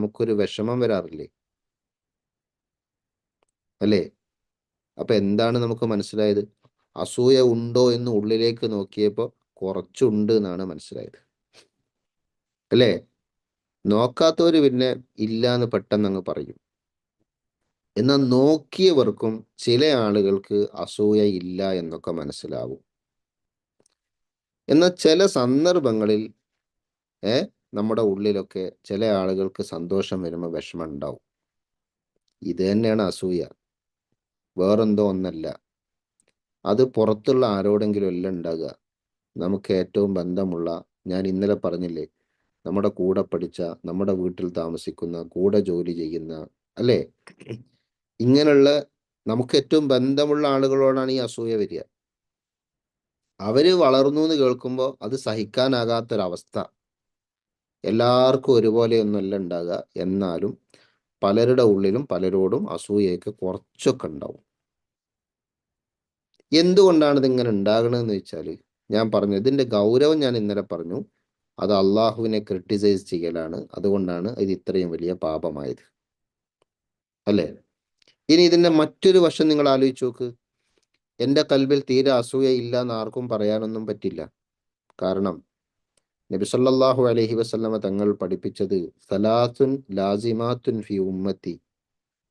നമുക്കൊരു വിഷമം വരാറില്ലേ? അല്ലേ? അപ്പൊ എന്താണ് നമുക്ക് മനസ്സിലായത്? അസൂയ ഉണ്ടോ എന്ന് ഉള്ളിലേക്ക് നോക്കിയപ്പോൾ കുറച്ചുണ്ട് എന്നാണ് മനസ്സിലായത്. അല്ലേ? നോക്കാത്തവര് പിന്നെ ഇല്ല എന്ന് പെട്ടെന്ന് അങ്ങ് പറയും. എന്നാൽ നോക്കിയവർക്കും ചില ആളുകൾക്ക് അസൂയ ഇല്ല എന്നൊക്കെ മനസ്സിലാവും. എന്നാൽ ചില സന്ദർഭങ്ങളിൽ ഏ നമ്മുടെ ഉള്ളിലൊക്കെ ചില ആളുകൾക്ക് സന്തോഷം വരുമ്പോൾ വിഷമം ഉണ്ടാവും. ഇത് തന്നെയാണ് അസൂയ. വേറെന്തോ ഒന്നല്ല. അത് പുറത്തുള്ള ആരോടെങ്കിലും എല്ലാം ഉണ്ടാകുക. നമുക്ക് ഏറ്റവും ബന്ധമുള്ള ഞാൻ ഇന്നലെ പറഞ്ഞില്ലേ നമ്മുടെ കൂടെ പഠിച്ച നമ്മുടെ വീട്ടിൽ താമസിക്കുന്ന കൂടെ ജോലി ചെയ്യുന്ന അല്ലേ? ഇങ്ങനെയുള്ള നമുക്ക് ഏറ്റവും ബന്ധമുള്ള ആളുകളോടാണ് ഈ അസൂയ വരിക. അവർ വളർന്നു എന്ന് കേൾക്കുമ്പോൾ അത് സഹിക്കാനാകാത്തൊരവസ്ഥ. എല്ലാവർക്കും ഒരുപോലെയൊന്നുമല്ല ഉണ്ടാകുക. എന്നാലും പലരുടെ ഉള്ളിലും പലരോടും അസൂയയൊക്കെ കുറച്ചൊക്കെ ഉണ്ടാവും. എന്തുകൊണ്ടാണ് ഇതിങ്ങനെ ഉണ്ടാകണമെന്ന് വെച്ചാൽ ഞാൻ പറഞ്ഞു ഇതിന്റെ ഗൗരവം ഞാൻ ഇന്നലെ പറഞ്ഞു. അത് അള്ളാഹുവിനെ ക്രിട്ടിസൈസ് ചെയ്യലാണ്. അതുകൊണ്ടാണ് ഇത് ഇത്രയും വലിയ പാപമായത്. അല്ലേ? ഇനി ഇതിന്റെ മറ്റൊരു വശം നിങ്ങൾ ആലോചിച്ച് നോക്ക്. എന്റെ കൽവിൽ തീരെ അസൂയ ഇല്ല എന്ന് ആർക്കും പറയാനൊന്നും പറ്റില്ല. കാരണം നബി അലഹി വസല്ലമ തങ്ങൾ പഠിപ്പിച്ചത് സലാസുൻ ലാസിമാത്തുൻ ഫി ഉമ്മത്തി.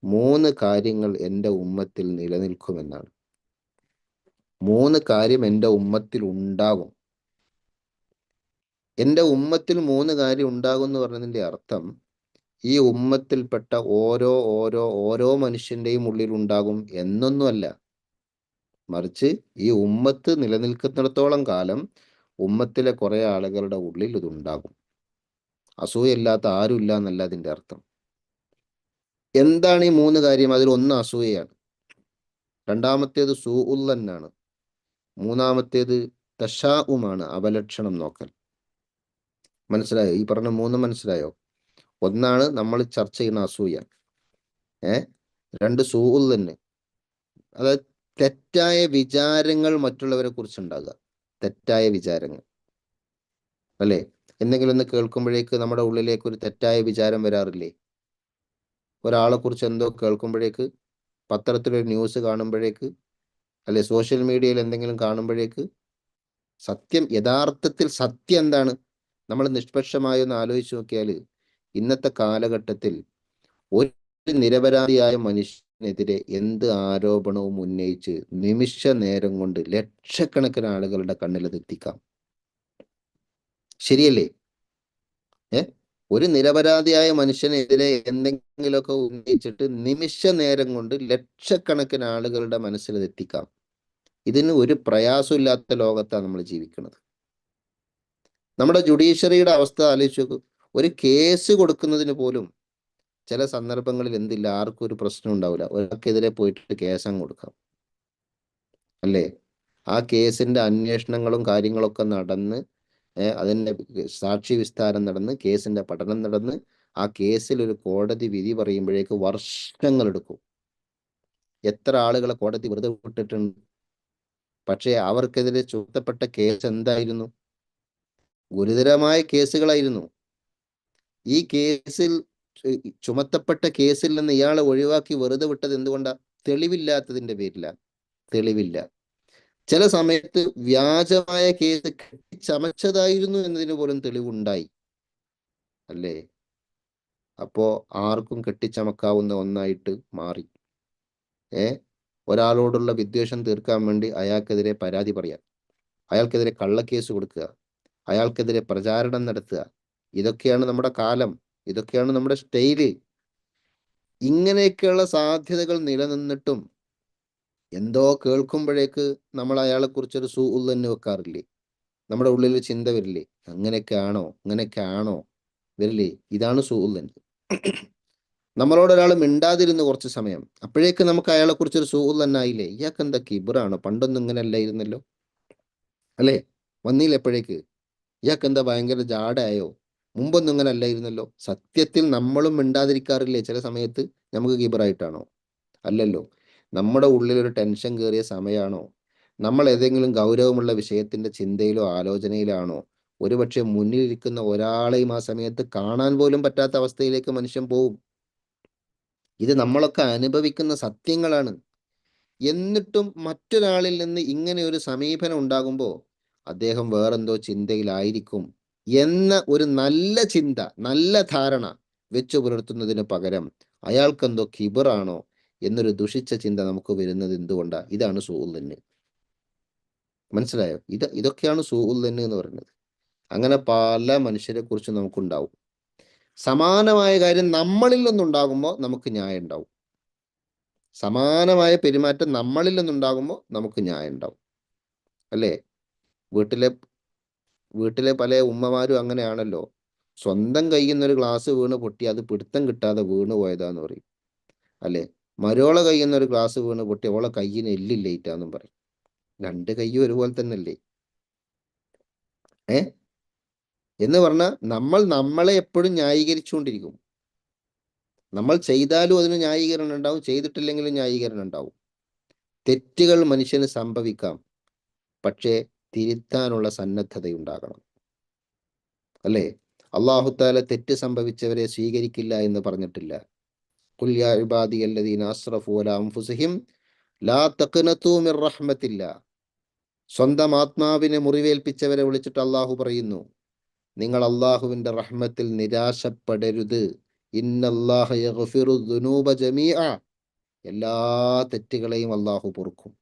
മൂന്ന് കാര്യങ്ങൾ എന്റെ ഉമ്മത്തിൽ നിലനിൽക്കുമെന്നാണ്. മൂന്ന് കാര്യം എന്റെ ഉമ്മത്തിൽ ഉണ്ടാകും എന്റെ ഉമ്മത്തിൽ മൂന്ന് കാര്യം ഉണ്ടാകും എന്ന് പറഞ്ഞതിന്റെ അർത്ഥം ഈ ഉമ്മത്തിൽപ്പെട്ട ഓരോ ഓരോ ഓരോ മനുഷ്യന്റെയും ഉള്ളിൽ ഉണ്ടാകും എന്നൊന്നുമല്ല. മറിച്ച് ഈ ഉമ്മത്ത് നിലനിൽക്കുന്നിടത്തോളം കാലം ഉമ്മത്തിലെ കുറെ ആളുകളുടെ ഉള്ളിൽ ഇതുണ്ടാകും. അസൂയല്ലാത്ത ആരുമില്ല എന്നല്ല അതിന്റെ അർത്ഥം. എന്താണ് ഈ മൂന്ന് കാര്യം? അതിൽ ഒന്ന് അസൂയയാണ്. രണ്ടാമത്തേത് സൂഉല്ലന്നാണ് മൂന്നാമത്തേത് ദശാവുമാണ് അവലക്ഷണം നോക്കൽ. മനസ്സിലായോ? ഈ പറഞ്ഞ മൂന്ന് മനസ്സിലായോ? ഒന്നാണ് നമ്മൾ ചർച്ച ചെയ്യുന്ന അസൂയ. ഏ? രണ്ട് സൂ തന്നെ. അതായത് തെറ്റായ വിചാരങ്ങൾ മറ്റുള്ളവരെ കുറിച്ച് ഉണ്ടാകുക. തെറ്റായ വിചാരങ്ങൾ. അല്ലേ? എന്തെങ്കിലും ഒന്ന് കേൾക്കുമ്പോഴേക്ക് നമ്മുടെ ഉള്ളിലേക്ക് ഒരു തെറ്റായ വിചാരം വരാറില്ലേ? ഒരാളെ കുറിച്ച് എന്തോ കേൾക്കുമ്പോഴേക്ക് പത്രത്തിലൊരു ന്യൂസ് കാണുമ്പോഴേക്ക് അല്ലെ സോഷ്യൽ മീഡിയയിൽ എന്തെങ്കിലും കാണുമ്പോഴേക്ക് സത്യം യഥാർത്ഥത്തിൽ സത്യം എന്താണ്? നമ്മൾ നിഷ്പക്ഷമായി ഒന്ന് ആലോചിച്ച് നോക്കിയാൽ ഇന്നത്തെ കാലഘട്ടത്തിൽ ഒരു നിരപരാധിയായ മനുഷ്യനെതിരെ എന്ത് ആരോപണവും ഉന്നയിച്ച് നിമിഷ നേരം കൊണ്ട് ലക്ഷക്കണക്കിന് ആളുകളുടെ കണ്ണിൽ അതെത്തിക്കാം ശരിയല്ലേ? ഏ? ഒരു നിരപരാധിയായ മനുഷ്യനെതിരെ എന്തെങ്കിലുമൊക്കെ ഉന്നയിച്ചിട്ട് നിമിഷ നേരം കൊണ്ട് ലക്ഷക്കണക്കിന് ആളുകളുടെ മനസ്സിൽ അതെത്തിക്കാം ഇതിന് ഒരു പ്രയാസമില്ലാത്ത ലോകത്താണ് നമ്മൾ ജീവിക്കുന്നത്. നമ്മുടെ ജുഡീഷ്യറിയുടെ അവസ്ഥ ആലോചിച്ച് ഒരു കേസ് കൊടുക്കുന്നതിന് പോലും ചില സന്ദർഭങ്ങളിൽ എന്തില്ല ആർക്കും ഒരു പ്രശ്നം ഉണ്ടാവില്ല. ഒരാൾക്കെതിരെ പോയിട്ട് കേസ് കൊടുക്കാം. അല്ലേ? ആ കേസിന്റെ അന്വേഷണങ്ങളും കാര്യങ്ങളൊക്കെ നടന്ന് അതിന്റെ സാക്ഷി വിസ്താരം നടന്ന് കേസിന്റെ പഠനം നടന്ന് ആ കേസിൽ ഒരു കോടതി വിധി പറയുമ്പോഴേക്ക് വർഷങ്ങൾ എടുക്കും. എത്ര ആളുകളെ കോടതി വെറുതെ വിട്ടിട്ടുണ്ട്? പക്ഷേ അവർക്കെതിരെ ചുമത്തപ്പെട്ട കേസ് എന്തായിരുന്നു? ഗുരുതരമായ കേസുകളായിരുന്നു. ഈ കേസിൽ ചുമത്തപ്പെട്ട കേസിൽ നിന്ന് ഇയാളെ ഒഴിവാക്കി വെറുതെ വിട്ടത് എന്തുകൊണ്ടാ? തെളിവില്ലാത്തതിന്റെ പേരിലാണ് തെളിവില്ല. ചില സമയത്ത് വ്യാജമായ കേസ് ചമച്ചതായിരുന്നു എന്നതിന് പോലും തെളിവുണ്ടായി. അല്ലേ? അപ്പോ ആർക്കും കെട്ടിച്ചമക്കാവുന്ന ഒന്നായിട്ട് മാറി. ഏ? ഒരാളോടുള്ള വിദ്വേഷം തീർക്കാൻ വേണ്ടി അയാൾക്കെതിരെ പരാതി പറയാം. അയാൾക്കെതിരെ കള്ളക്കേസ് കൊടുക്കുക. അയാൾക്കെതിരെ പ്രചാരണം നടത്തുക. ഇതൊക്കെയാണ് നമ്മുടെ കാലം. ഇതൊക്കെയാണ് നമ്മുടെ സ്റ്റൈൽ ഇങ്ങനെയൊക്കെയുള്ള സാധ്യതകൾ നിലനിന്നിട്ടും എന്തോ കേൾക്കുമ്പോഴേക്ക് നമ്മൾ അയാളെ കുറിച്ചൊരു സൂ തന്നെ വെക്കാറില്ലേ? നമ്മുടെ ഉള്ളിൽ ചിന്ത വരില്ലേ? അങ്ങനെയൊക്കെ ആണോ അങ്ങനെയൊക്കെ ആണോ വരില്ലേ ഇതാണ് സൂല്ലൻ നമ്മളോട് ഒരാൾ മിണ്ടാതിരുന്ന് കുറച്ച് സമയം. അപ്പോഴേക്ക് നമുക്ക് അയാളെ കുറിച്ചൊരു സൂ ആയില്ലേ? ഇയാൾക്ക് എന്താ കിബറാണ്? പണ്ടൊന്നും ഇങ്ങനെ അല്ലായിരുന്നല്ലോ അല്ലേ? വന്നില്ല എപ്പോഴേക്ക് ഇയാൾക്ക് എന്താ ഭയങ്കര ജാടയായോ? മുമ്പൊന്നും ഇങ്ങനെ അല്ലായിരുന്നല്ലോ സത്യത്തിൽ നമ്മളും മിണ്ടാതിരിക്കാറില്ലേ? ചില സമയത്ത് നമുക്ക് ഗീബറായിട്ടാണോ അല്ലല്ലോ. നമ്മുടെ ഉള്ളിൽ ഒരു ടെൻഷൻ കയറിയ സമയമാണോ നമ്മൾ ഏതെങ്കിലും ഗൗരവമുള്ള വിഷയത്തിന്റെ ചിന്തയിലോ ആലോചനയിലാണോ? ഒരുപക്ഷെ മുന്നിലിരിക്കുന്ന ഒരാളെയും ആ സമയത്ത് കാണാൻ പോലും പറ്റാത്ത അവസ്ഥയിലേക്ക് മനുഷ്യൻ പോവും. ഇത് നമ്മളൊക്കെ അനുഭവിക്കുന്ന സത്യങ്ങളാണ്. എന്നിട്ടും മറ്റൊരാളിൽ നിന്ന് ഇങ്ങനെ ഒരു സമീപനം ഉണ്ടാകുമ്പോൾ അദ്ദേഹം വേറെന്തോ ചിന്തയിലായിരിക്കും. എന്ന ഒരു നല്ല ചിന്ത നല്ല ധാരണ വെച്ചു പുലർത്തുന്നതിന് പകരം അയാൾക്കെന്തോ കിബറാണോ എന്നൊരു ദുഷിച്ച ചിന്ത നമുക്ക് വരുന്നത് എന്തുകൊണ്ടാ? ഇതാണ് തന്നെ മനസ്സിലായോ? ഇത് ഇതൊക്കെയാണ് തന്നെ എന്ന് പറയുന്നത്. അങ്ങനെ പല മനുഷ്യരെ കുറിച്ച് നമുക്കുണ്ടാവും. സമാനമായ കാര്യം നമ്മളിൽ നിന്നുണ്ടാകുമ്പോൾ നമുക്ക് ന്യായം ഉണ്ടാവും. സമാനമായ പെരുമാറ്റം നമ്മളിൽ നിന്നുണ്ടാകുമ്പോൾ നമുക്ക് ന്യായം ഉണ്ടാവും. അല്ലേ? വീട്ടിലെ വീട്ടിലെ പല ഉമ്മമാരും അങ്ങനെയാണല്ലോ. സ്വന്തം കയ്യിൽ നിന്നൊരു ഗ്ലാസ് വീണ് പൊട്ടി അത് പിടുത്തം കിട്ടാതെ വീണ് പോയതാന്ന് പറയും. അല്ലെ? മരോളെ കയ്യിൽ നിന്നൊരു ഗ്ലാസ് വീണ് പൊട്ടി അവളെ കയ്യിന് എല്ലില്ലേറ്റാന്നും പറയും. രണ്ട് കൈയും ഒരുപോലെ തന്നെ അല്ലേ ഏ? എന്ന് പറഞ്ഞാൽ നമ്മൾ നമ്മളെ എപ്പോഴും ന്യായീകരിച്ചുകൊണ്ടിരിക്കും. നമ്മൾ ചെയ്താലും അതിന് ന്യായീകരണം ഉണ്ടാവും ചെയ്തിട്ടില്ലെങ്കിലും ന്യായീകരണം ഉണ്ടാവും. തെറ്റുകൾ മനുഷ്യന് സംഭവിക്കാം. പക്ഷേ തിരുത്താനുള്ള സന്നദ്ധതയുണ്ടാകണം. അല്ലേ? അള്ളാഹുത്താല തെറ്റ് സംഭവിച്ചവരെ സ്വീകരിക്കില്ല എന്ന് പറഞ്ഞിട്ടില്ല. കുല്യാ ഇബാദി അസ്റഫു അല ലാ തഖ്നതു മിർ റഹ്മത്തില്ല. സ്വന്തം ആത്മാവിനെ മുറിവേൽപ്പിച്ചവരെ വിളിച്ചിട്ട് അള്ളാഹു പറയുന്നു നിങ്ങൾ അള്ളാഹുവിന്റെ റഹ്മത്തിൽ നിരാശപ്പെടരുത്. ജമീഅ. എല്ലാ തെറ്റുകളെയും അള്ളാഹു പൊറുക്കും.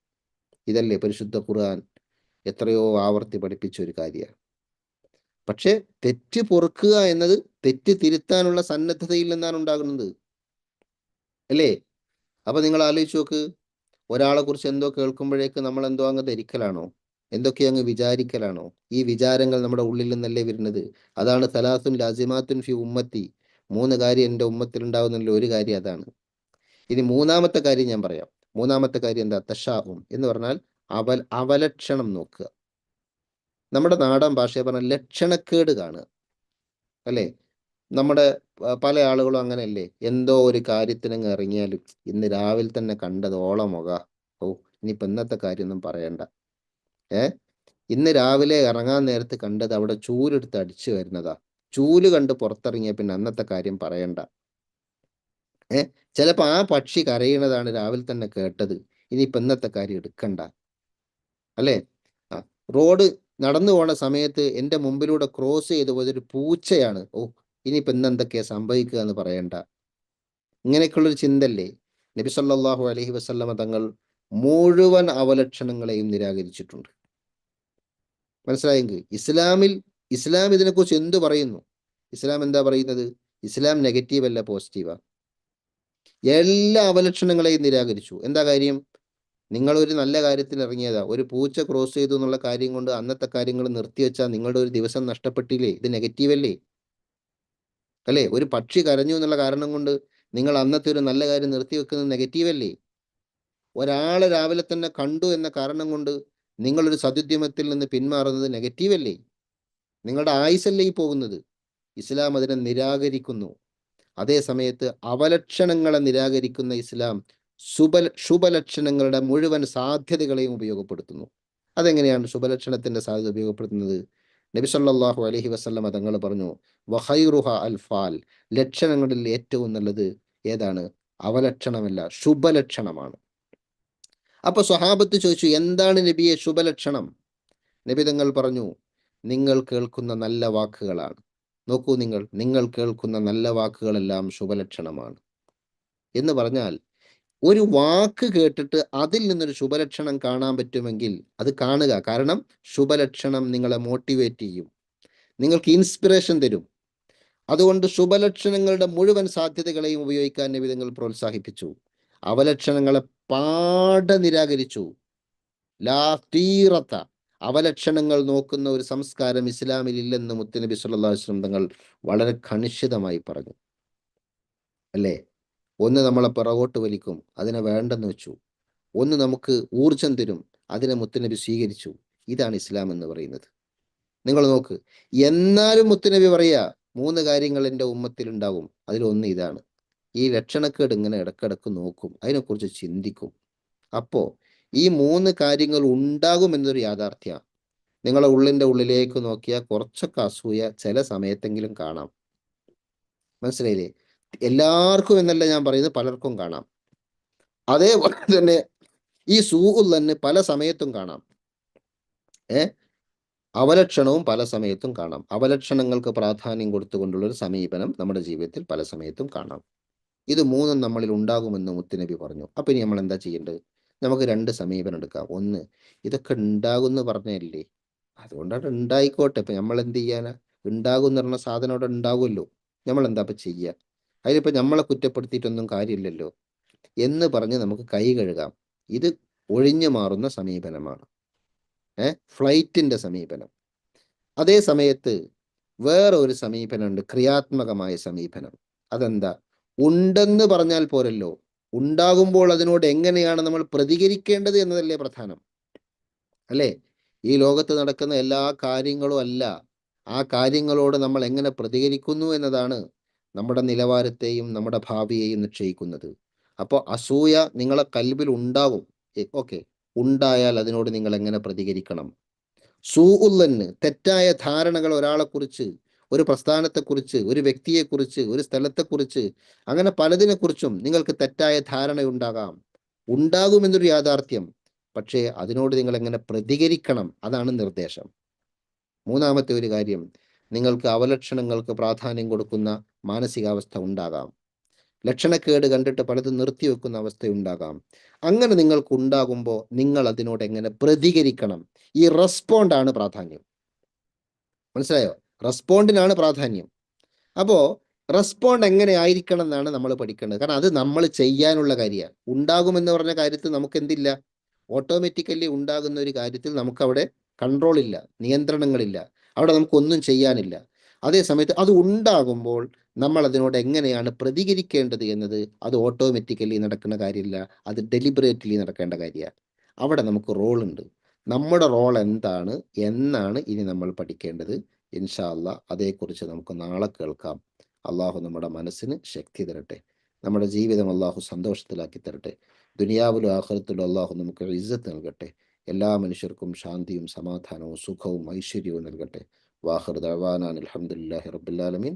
ഇതല്ലേ പരിശുദ്ധ ഖുർആൻ? എത്രയോ ആവർത്തി പഠിപ്പിച്ച ഒരു കാര്യമാണ്. പക്ഷെ തെറ്റ് പൊറുക്കുക എന്നത് തെറ്റ് തിരുത്താനുള്ള സന്നദ്ധതയിൽ നിന്നാണ് ഉണ്ടാകുന്നത്. അല്ലേ? അപ്പൊ നിങ്ങൾ ആലോചിച്ച് നോക്ക്. ഒരാളെ കുറിച്ച് എന്തോ കേൾക്കുമ്പോഴേക്ക് നമ്മൾ എന്തോ അങ്ങ് ധരിക്കലാണോ? എന്തൊക്കെ അങ്ങ് വിചാരിക്കലാണോ? ഈ വിചാരങ്ങൾ നമ്മുടെ ഉള്ളിൽ നിന്നല്ലേ വരുന്നത്? അതാണ് സലാസുൻ ലാസിമാത്തുൻ ഫി ഉമ്മത്തി. മൂന്ന് കാര്യം എന്റെ ഉമ്മത്തിൽ ഉണ്ടാവുന്നതിൽ ഒരു കാര്യം അതാണ്. ഇനി മൂന്നാമത്തെ കാര്യം ഞാൻ പറയാം. മൂന്നാമത്തെ കാര്യം എന്താ? തഷാഹും എന്ന് പറഞ്ഞാൽ അവൽ അവലക്ഷണം നോക്കുക. നമ്മുടെ നാടൻ ഭാഷയെ പറഞ്ഞ ലക്ഷണക്കേട് കാണുക. അല്ലേ? നമ്മുടെ പല ആളുകളും അങ്ങനെയല്ലേ? എന്തോ ഒരു കാര്യത്തിനങ്ങ് ഇറങ്ങിയാലും ഇന്ന് രാവിലെ തന്നെ കണ്ടത് ഓളമുക ഓ ഇനിയിപ്പോൾ ഇന്നത്തെ കാര്യമൊന്നും പറയണ്ട. ഏ? ഇന്ന് രാവിലെ ഇറങ്ങാൻ നേരത്ത് കണ്ടത് അവിടെ ചൂലെടുത്ത് അടിച്ചു വരുന്നതാ. ചൂൽ കണ്ട് പുറത്തിറങ്ങിയ പിന്നെ അന്നത്തെ കാര്യം പറയണ്ട. ഏ? ചിലപ്പോൾ ആ പക്ഷി കരയണതാണ് രാവിലെ തന്നെ കേട്ടത്. ഇനിയിപ്പോൾ ഇന്നത്തെ കാര്യം എടുക്കണ്ട. അല്ലേ? ആ റോഡ് നടന്നു പോണ സമയത്ത് എന്റെ മുമ്പിലൂടെ ക്രോസ് ചെയ്ത് പോയതൊരു പൂച്ചയാണ്. ഓ ഇനിയിപ്പോൾ ഇന്ന് സംഭവിക്കുക എന്ന് പറയണ്ട. ഇങ്ങനെയൊക്കെയുള്ളൊരു ചിന്തല്ലേ നബി സല്ലാഹു അലഹി വസല്ലമ തങ്ങൾ മുഴുവൻ അവലക്ഷണങ്ങളെയും നിരാകരിച്ചിട്ടുണ്ട്. മനസ്സിലായെങ്കിൽ ഇസ്ലാമിൽ ഇസ്ലാം ഇതിനെക്കുറിച്ച് എന്തു പറയുന്നു? ഇസ്ലാം എന്താ പറയുന്നത്? ഇസ്ലാം നെഗറ്റീവ് അല്ല പോസിറ്റീവാ. എല്ലാ അവലക്ഷണങ്ങളെയും നിരാകരിച്ചു. എന്താ കാര്യം? നിങ്ങൾ ഒരു നല്ല കാര്യത്തിൽ ഇറങ്ങിയതാ ഒരു പൂച്ച ക്രോസ് ചെയ്തു എന്നുള്ള കാര്യം കൊണ്ട് അന്നത്തെ കാര്യങ്ങൾ നിർത്തിവെച്ചാൽ നിങ്ങളുടെ ഒരു ദിവസം നഷ്ടപ്പെട്ടില്ലേ? ഇത് നെഗറ്റീവല്ലേ അല്ലേ? ഒരു പക്ഷി കരഞ്ഞു എന്നുള്ള കാരണം കൊണ്ട് നിങ്ങൾ അന്നത്തെ ഒരു നല്ല കാര്യം നിർത്തിവെക്കുന്നത് നെഗറ്റീവ് അല്ലേ? ഒരാളെ രാവിലെ തന്നെ കണ്ടു എന്ന കാരണം കൊണ്ട് നിങ്ങളൊരു സതുദ്യമത്തിൽ നിന്ന് പിന്മാറുന്നത് നെഗറ്റീവല്ലേ നിങ്ങളുടെ ആയുസല്ലേ പോകുന്നത്? ഇസ്ലാം അതിനെ നിരാകരിക്കുന്നു. അതേ സമയത്ത് അവലക്ഷണങ്ങളെ നിരാകരിക്കുന്ന ഇസ്ലാം ശുഭ ശുഭലക്ഷണങ്ങളുടെ മുഴുവൻ സാധ്യതകളെയും ഉപയോഗപ്പെടുത്തുന്നു. അതെങ്ങനെയാണ് ശുഭലക്ഷണത്തിന്റെ സാധ്യത ഉപയോഗപ്പെടുത്തുന്നത്? നബി സല്ലല്ലാഹു അലൈഹി വസല്ലമ തങ്ങൾ പറഞ്ഞു വഹൈറുഹ അൽഫാൽ. ലക്ഷണങ്ങളിൽ ഏറ്റവും നല്ലത് ഏതാണ്? അവലക്ഷണമല്ല ശുഭലക്ഷണമാണ്. അപ്പൊ സ്വഹാബത്ത് ചോദിച്ചു എന്താണ് നബിയെ ശുഭലക്ഷണം? നബി തങ്ങൾ പറഞ്ഞു നിങ്ങൾ കേൾക്കുന്ന നല്ല വാക്കുകളാണ്. നോക്കൂ നിങ്ങൾ നിങ്ങൾ കേൾക്കുന്ന നല്ല വാക്കുകളെല്ലാം ശുഭലക്ഷണമാണ്. എന്ന് പറഞ്ഞാൽ ഒരു വാക്ക് കേട്ടിട്ട് അതിൽ നിന്നൊരു ശുഭലക്ഷണം കാണാൻ പറ്റുമെങ്കിൽ അത് കാണുക. കാരണം ശുഭലക്ഷണം നിങ്ങളെ മോട്ടിവേറ്റ് ചെയ്യും. നിങ്ങൾക്ക് ഇൻസ്പിറേഷൻ തരും. അതുകൊണ്ട് ശുഭലക്ഷണങ്ങളുടെ മുഴുവൻ സാധ്യതകളെയും ഉപയോഗിക്കാൻ വിധങ്ങൾ പ്രോത്സാഹിപ്പിച്ചു. അവലക്ഷണങ്ങളെ പാടെ നിരാകരിച്ചു. ലാ തീറത്ത. അവലക്ഷണങ്ങൾ നോക്കുന്ന ഒരു സംസ്കാരം ഇസ്ലാമിൽ ഇല്ലെന്ന് മുത്തനബി അലൈഹി തങ്ങൾ വളരെ കണിശിതമായി പറഞ്ഞു. അല്ലേ? ഒന്ന് നമ്മളെ പിറകോട്ട് വലിക്കും അതിനെ വേണ്ടെന്ന് വെച്ചു. ഒന്ന് നമുക്ക് ഊർജം തരും അതിനെ മുത്തനബി സ്വീകരിച്ചു. ഇതാണ് ഇസ്ലാം എന്ന് പറയുന്നത്. നിങ്ങൾ നോക്ക് എന്നാലും മുത്തനബി പറയാ മൂന്ന് കാര്യങ്ങൾ എന്റെ ഉമ്മത്തിൽ ഉണ്ടാവും. അതിലൊന്ന് ഇതാണ്. ഈ ലക്ഷണക്കേട് ഇങ്ങനെ ഇടക്കിടക്ക് നോക്കും അതിനെക്കുറിച്ച് ചിന്തിക്കും. അപ്പോ ഈ മൂന്ന് കാര്യങ്ങൾ ഉണ്ടാകും എന്നൊരു യാഥാർത്ഥ്യ. നിങ്ങളെ ഉള്ളിന്റെ ഉള്ളിലേക്ക് നോക്കിയാൽ കുറച്ചൊക്കെ അസൂയ ചില സമയത്തെങ്കിലും കാണാം. മനസ്സിലായില്ലേ? എല്ലാവർക്കും എന്നല്ല ഞാൻ പറയുന്നത് പലർക്കും കാണാം. അതേപോലെ തന്നെ ഈ സൂഉൽ തന്നെ പല സമയത്തും കാണാം. ഏ? അവലക്ഷണവും പല സമയത്തും കാണാം. അവലക്ഷണങ്ങൾക്ക് പ്രാധാന്യം കൊടുത്തുകൊണ്ടുള്ള ഒരു സമീപനം നമ്മുടെ ജീവിതത്തിൽ പല സമയത്തും കാണാം. ഇത് മൂന്നും നമ്മളിൽ ഉണ്ടാകുമെന്ന് മുത്തുനബി പറഞ്ഞു. അപ്പൊ ഇനി നമ്മൾ എന്താ ചെയ്യേണ്ടത്? നമുക്ക് രണ്ട് സമീപനം എടുക്കാം. ഒന്ന് ഇതൊക്കെ ഉണ്ടാകുമെന്ന് പറഞ്ഞല്ലേ അതുകൊണ്ടാണ് ഉണ്ടായിക്കോട്ടെ. ഇപ്പൊ നമ്മൾ എന്ത് ചെയ്യാനാ? ഉണ്ടാകും എന്ന് പറഞ്ഞ സാധനം അവിടെ ഉണ്ടാകുമല്ലോ നമ്മൾ എന്താ ഇപ്പൊ ചെയ്യുക അതിലിപ്പോ നമ്മളെ കുറ്റപ്പെടുത്തിയിട്ടൊന്നും കാര്യമില്ലല്ലോ എന്ന് പറഞ്ഞ് നമുക്ക് കൈ കഴുകാം. ഇത് ഒഴിഞ്ഞു മാറുന്ന സമീപനമാണ്. ഏ? ഫ്ലൈറ്റിന്റെ സമീപനം. അതേ സമയത്ത് വേറെ ഒരു സമീപനമുണ്ട് ക്രിയാത്മകമായ സമീപനം. അതെന്താ? ഉണ്ടെന്ന് പറഞ്ഞാൽ പോരല്ലോ. ഉണ്ടാകുമ്പോൾ അതിനോട് എങ്ങനെയാണ് നമ്മൾ പ്രതികരിക്കേണ്ടത് എന്നതല്ലേ പ്രധാനം. അല്ലേ? ഈ ലോകത്ത് നടക്കുന്ന എല്ലാ കാര്യങ്ങളും അല്ല. ആ കാര്യങ്ങളോട് നമ്മൾ എങ്ങനെ പ്രതികരിക്കുന്നു എന്നതാണ് നമ്മുടെ നിലവാരത്തെയും നമ്മുടെ ഭാവിയെയും നിശ്ചയിക്കുന്നത്. അപ്പോൾ അസൂയ നിങ്ങളെ കൽബിൽ ഉണ്ടാവും. ഓക്കെ. ഉണ്ടായാൽ അതിനോട് നിങ്ങൾ എങ്ങനെ പ്രതികരിക്കണം? സൂഉല്ലന് തെറ്റായ ധാരണകൾ ഒരാളെക്കുറിച്ച് ഒരു പ്രസ്ഥാനത്തെക്കുറിച്ച് ഒരു വ്യക്തിയെക്കുറിച്ച് ഒരു സ്ഥലത്തെക്കുറിച്ച് അങ്ങനെ പലതിനെക്കുറിച്ചും നിങ്ങൾക്ക് തെറ്റായ ധാരണയുണ്ടാകാം ഉണ്ടാകുമെന്നൊരു യാഥാർത്ഥ്യം. പക്ഷേ അതിനോട് നിങ്ങൾ എങ്ങനെ പ്രതികരിക്കണം? അതാണ് നിർദ്ദേശം. മൂന്നാമത്തെ ഒരു കാര്യം. നിങ്ങൾക്ക് അവലക്ഷണങ്ങൾക്ക് പ്രാധാന്യം കൊടുക്കുന്ന മാനസികാവസ്ഥ ഉണ്ടാകാം. ലക്ഷണക്കേട് കണ്ടിട്ട് പലതും നിർത്തിവെക്കുന്ന അവസ്ഥയുണ്ടാകാം. അങ്ങനെ നിങ്ങൾക്ക് ഉണ്ടാകുമ്പോൾ നിങ്ങൾ അതിനോട് എങ്ങനെ പ്രതികരിക്കണം? ഈ റെസ്പോണ്ടാണ് പ്രാധാന്യം. മനസ്സിലായോ? റെസ്പോണ്ടിനാണ് പ്രാധാന്യം. അപ്പോൾ റെസ്പോണ്ട് എങ്ങനെ ആയിരിക്കണം എന്നാണ് നമ്മൾ പഠിക്കേണ്ടത്. കാരണം അത് നമ്മൾ ചെയ്യാനുള്ള കാര്യമാണ്. ഉണ്ടാകുമെന്ന് പറഞ്ഞ കാര്യത്തിൽ നമുക്ക് എന്തില്ല ഓട്ടോമാറ്റിക്കലി ഉണ്ടാകുന്ന ഒരു കാര്യത്തിൽ നമുക്കവിടെ കൺട്രോൾ ഇല്ല. നിയന്ത്രണങ്ങളില്ല. അവിടെ നമുക്കൊന്നും ചെയ്യാനില്ല. അതേ സമയത്ത് അത് ഉണ്ടാകുമ്പോൾ നമ്മൾ അതിനോട് എങ്ങനെയാണ് പ്രതികരിക്കേണ്ടത് എന്നത് അത് ഓട്ടോമാറ്റിക്കലി നടക്കുന്ന കാര്യമില്ല അത് ഡെലിബറേറ്റ്ലി നടക്കേണ്ട കാര്യമാണ് അവിടെ നമുക്ക് റോൾ ഉണ്ട്. നമ്മുടെ റോൾ എന്താണ് എന്നാണ് ഇനി നമ്മൾ പഠിക്കേണ്ടത്. ഇൻഷാല്ല അതേക്കുറിച്ച് നമുക്ക് നാളെ കേൾക്കാം. അള്ളാഹു നമ്മുടെ മനസ്സിന് ശക്തി തരട്ടെ. നമ്മുടെ ജീവിതം അള്ളാഹു സന്തോഷത്തിലാക്കി തരട്ടെ. ദുനിയാവിലും ആഹ്ലത്തിലും അള്ളാഹു നമുക്ക് ഇജ്ജത്ത് നൽകട്ടെ. എല്ലാ മനുഷ്യർക്കും ശാന്തിയും സമാധാനവും സുഖവും ഐശ്വര്യവും നൽകട്ടെ. വാഹർ ദവാനാൻ അലഹമുല്ലാഹി റബ്ബുലാലമീൻ